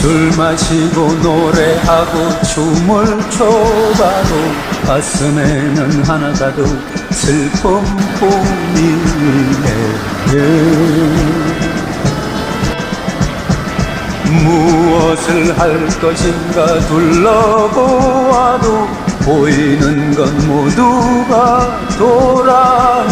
술 마시고 노래하고 춤을 춰봐도 가슴에는 하나가도 슬픔 뿐이네 예. 무엇을 할 것인가 둘러보아도 보이는 건 모두가 돌아